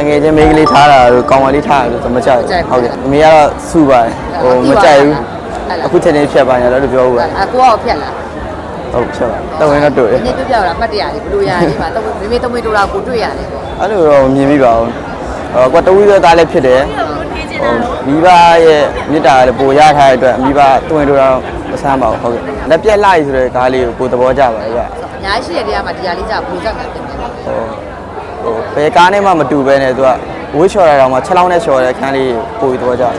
အငယ်ချင်းမိန်းကလေးထားတာတို့ကောင်မလေးထားတာတို့ဆိုမကြိုက်ဘူးဟုတ်ကဲ့အမေကတော့စူပါတယ်ဟိုမကြိုက်ဘူးအခုချက်ချင်းဖြတ်ပါညာလည်းပြောဘူးပါအကိုကဖြတ်လာဟုတ်ဖြတ်ပါတဝင်တော့တွေ့ဒီနေ့ပြပြတာမှတ်တရလေးဘလို့ရလေးပါတော့မေမေသမီးတို့လာကိုတွေ့ရတယ်ပေါ့အဲ့လိုတော့မြင်ပြီးပါဘူးဟောကွာတဝီတော့သားလည်းဖြစ်တယ်ဟိုမိဘရဲ့မေတ္တာလည်းပိုရထားတဲ့အတွက်မိဘတွင်တို့တော့မဆမ်းပါဘူးဟုတ်ကဲ့လက်ပြက်လိုက်ဆိုတဲ့ကားလေးကိုကိုသဘောကျပါတယ်ဗျအများရှိတဲ့တရားမှာဒီဟာလေးကြဘလို့စက်တာတင်တယ်ဟို ဟိုဘယ်ကားနဲ့မှမတူပဲနဲ့သူကဝိချော်ရတာမှ6လောင်းနဲ့ချော်တဲ့ခန်းလေးပိုပြီးသဘောကျတယ်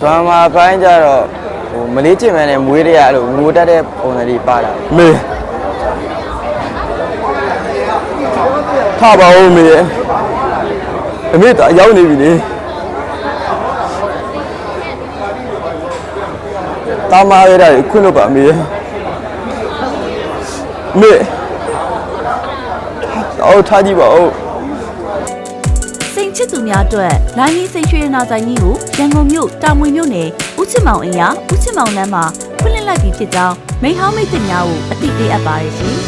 ဒရမာပိုင်းကြတော့ဟိုမလေးကျင်မဲနဲ့မွေးတွေကအဲ့လိုငိုတတ်တဲ့ပုံစံလေးပါတာမေထပါဦးမေအမေတော့ရောက်နေပြီလေတာမာရတဲ့ခွင့်လို့ပါမေ မေအော်ထားကြည့်ပါဦးစိန်ချစ်သူများအတွက်လိုင်းကြီးစိန်ရွှေရနာဆိုင်ကြီးကိုရန်ကုန်မြို့တာမွေမြို့နယ်ဦးချစ်မောင်အင်ယာဦးချစ်မောင်လမ်းမှာဖွင့်လှစ်လိုက်ပြီးဖြစ်ကြောင်းမိဟောင်းမိတ်ဆွေများကိုအသိပေးအပ်ပါတယ်ရှင်။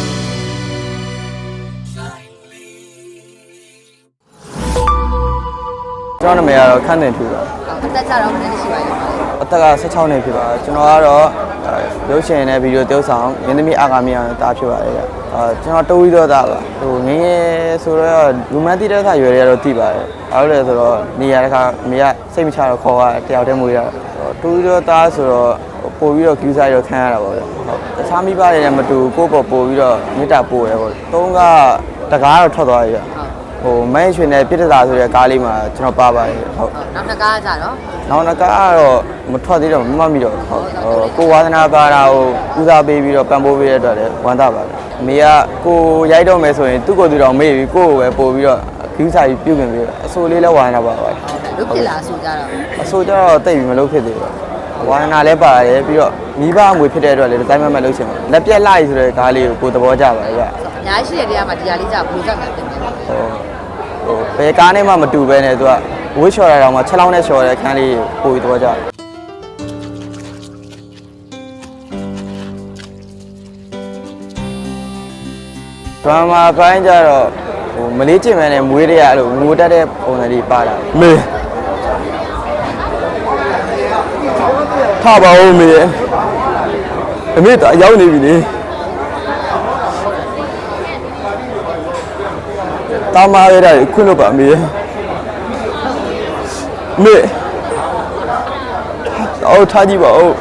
ကျွန်တော်နာမည်ကတော့ခန့်တင်ဖြူပါအသက်ကြတော့မနေ့ရှိပါရဲ့ အသက်က16နှစ်ဖြစ်ပါကျွန်တော်ကတော့အဲရုပ်ရှင်နဲ့ဗီဒီယိုတိုးဆောင်ရင်းသမီးအာဂါမီယာတာဖြစ်ပါတယ်ဗျအာကျွန်တော်တိုးပြီးတော့တာပါဟိုငယ်ငယ်ဆိုတော့လူမန်တီတဲ့ခါရွယ်ရတော့တိပါတယ်အားလို့လဲဆိုတော့နေရာတစ်ခါအမေကစိတ်မချတော့ခေါ်ရတယောက်တည်းမွေးရတော့တိုးပြီးတော့တာဆိုတော့ပို့ပြီးတော့ကျူးစားရတော့ခံရတာပေါ့ဗျဟုတ်တခြားမိဘတွေနဲ့မတူကိုယ့်ပေါ်ပို့ပြီးတော့မေတ္တာပို့ရပေါ့သုံးကတကားတော့ထွက်သွားပြီဗျ ဟိုမဲရွှေနဲ့ပြစ်တသာဆိုတဲ့ကားလေးမှာကျွန်တော်ပါပါတယ်ဟုတ်နောက်နှစ်ကားကြတော့နောက်တစ်ခါကတော့မထွက်သေးတော့မမှတ်မိတော့ဘူးဟုတ်ဟိုကိုဝါသနာပါတာကိုဦးစားပေးပြီးတော့ပံ့ပိုးပေးရတဲ့အတွက်လည်းဝမ်းသာပါတယ်အမေကကိုရိုက်တော့မယ်ဆိုရင်သူ့ကိုယ်သူတော်မေ့ပြီးကိုယ့်ကိုပဲပို့ပြီးတော့ဂူးစာကြီးပြုတ်ပြင်ပြီးတော့အဆိုလေးလည်းဝမ်းသာပါပါတယ်လုတ်ဖြစ်လာဆိုကြတော့အဆိုကျတော့တိတ်ပြီးမလုပ်ဖြစ်သေးဘူးဝါသနာလည်းပါတယ်ပြီးတော့မိဘအမွေဖြစ်တဲ့အတွက်လည်းဒီတိုင်းမှမလုပ်ချင်ဘူးလက်ပြက်လိုက်ဆိုတဲ့ကားလေးကိုကိုယ်သဘောကျပါတယ်ဗျအများရှိတဲ့တရားမှာဒီဟာလေးကြဘလို့စက်တာတင်တယ်ဟို ဟိုဘယ်ကားနဲ့မှမတူပဲနဲ့သူကဝိချော်ရတာမှ6လောင်းနဲ့ချော်တဲ့ခန်းလေးကိုပိုပြီးသဘောကျတယ်ဒရမာပိုင်းကြတော့ဟိုမလေးကျင်မဲနဲ့မွေးတွေကအဲ့လိုငိုတတ်တဲ့ပုံစံလေးပါတာမေထပါဦးမေအမေတော့ရောက်နေပြီလေ တာမာရတဲ့ခွင့်လို့ပါမေမေအော်ထားကြည့်ပါဦး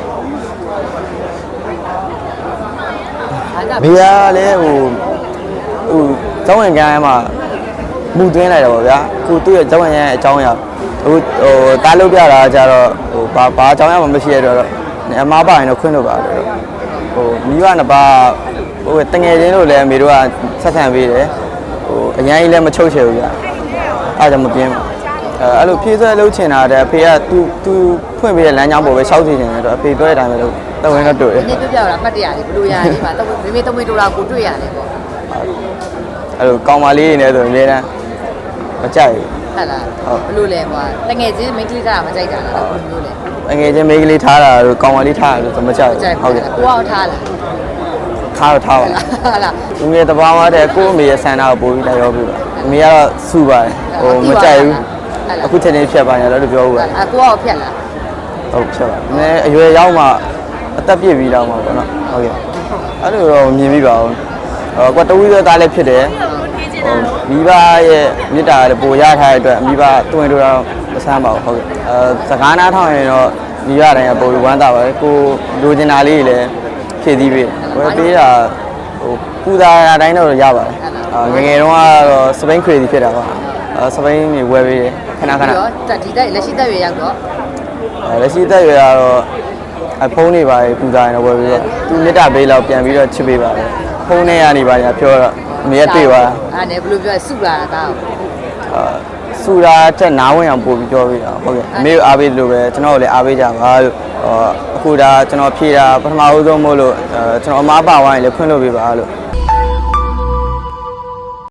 အားကြမေကလည်းဟိုဟိုကျောင်းဝင်ကန်းမှာမှုသွင်းလိုက်တာပေါ့ဗျာခုသူ့ရဲ့ကျောင်းဝင်ရဲ့အကြောင်းအရာဟိုဟိုတားလုပ်ပြတာကြတော့ဟိုဘာဘာအကြောင်းအရာမှမရှိရတော့အမားပါရင်တော့ခွင့်လို့ပါတယ်တော့ဟိုမိဘနှစ်ပါးဟိုတငယ်ချင်းတို့လည်းအမေတို့ကဆက်ဆံပေးတယ်ဟို အရင်ကြီးလည်းမချုပ်ချယ်ဘူးဗျာအားကြောင့်မပြင်းဘူးအဲအဲ့လိုဖြည့်ဆွဲလုပ်ချင်တာတဲ့အဖေကသူသူဖွင့်ပေးတဲ့လမ်းကြောင်းပေါ်ပဲရှောက်စီချင်တယ်တော့အဖေပြောတဲ့အတိုင်းပဲလို့တဝင်တော့တွေ့တယ်ဒီနေ့ပြပြတာမှတ်တရလေးဘလို့ရလေးပါတော့မေမေသမီးတို့လာကိုတွေ့ရတယ်ပေါ့အဲ့လိုကောင်မလေးတွေနဲ့ဆိုရင်အများတန်းမကြိုက်ဘူးဟုတ်လားဘလို့လဲဟိုတငယ်ချင်းမင်းကလေးကမကြိုက်တာလားဘလို့လဲအငယ်ချင်းမိန်းကလေးထားတာတို့ကောင်မလေးထားတာတို့ဆိုမကြိုက်မကြိုက်ဘူးဘူးဟုတ်ကဲ့ကိုအောင်ထားလား ထားတော့ထားပါဟုတ်လားလူငယ်တဘာဝတဲ့ကိုယ့်အမေရဲ့ဆန္ဒကိုပို့ပြီးလိုက်ရောပြပါအမေကတော့စူပါတယ်ဟိုမကြိုက်ဘူးအခုချက်ချင်းဖြတ်ပါညာလည်းပြောဘူးပါအကိုအောင်ဖြတ်လာဟုတ်ဖြတ်ပါနည်းအရွယ်ရောက်မှအသက်ပြည့်ပြီးတော့မှာပေါ့နော်ဟုတ်ကဲ့အဲ့လိုတော့မြင်ပြီးပါဦးဟောကွာတဝီးတော့သားလည်းဖြစ်တယ်ဟိုမိဘရဲ့မေတ္တာလည်းပိုရထားတဲ့အတွက်မိဘတွင်တို့တော့မဆမ်းပါဘူးဟုတ်ကဲ့အဲစကားနားထောင်ရင်တော့မိဘတိုင်းကပိုပြီးဝမ်းသာပါတယ်ကိုလိုချင်တာလေးလည်း ဖြည့်သီးပေးဝယ်ပေးတာဟိုပူတာအတိုင်းတော့ရပါတယ်အာငယ်ငယ်တုန်းကတော့စပိန်ခရီးဖြစ်တာပါအဲစပိန်ကြီးဝယ်ပေးတယ်ခဏခဏရောတက်ဒီတက်လက်ရှိတက်ရွယ်ရောက်တော့အဲလက်ရှိတက်ရွယ်ကတော့အဖုန်းတွေပါပူတာရင်တော့ဝယ်ပြီးတော့သူမေတ္တာပေးလောက်ပြန်ပြီးတော့ချစ်ပေးပါတယ်ဖုန်းထဲကနေပါညာပြောတော့အမေကတွေ့သွားတာအဲ့ဒါနဲ့ဘလို့ပြောစုလာတာတော့အာ စူတာတက်နားဝင်အောင်ပို့ပြီးပြောပေးတာဟုတ်ကဲ့အမေကိုအားပေးလို့ပဲကျွန်တော်ကိုလည်းအားပေးကြပါလို့ဟောအခုဒါကျွန်တော်ဖြေတာပထမဦးဆုံးမို့လို့အဲကျွန်တော်အမားပါဝိုင်းလည်းဖွင့်လို့ပေးပါလို့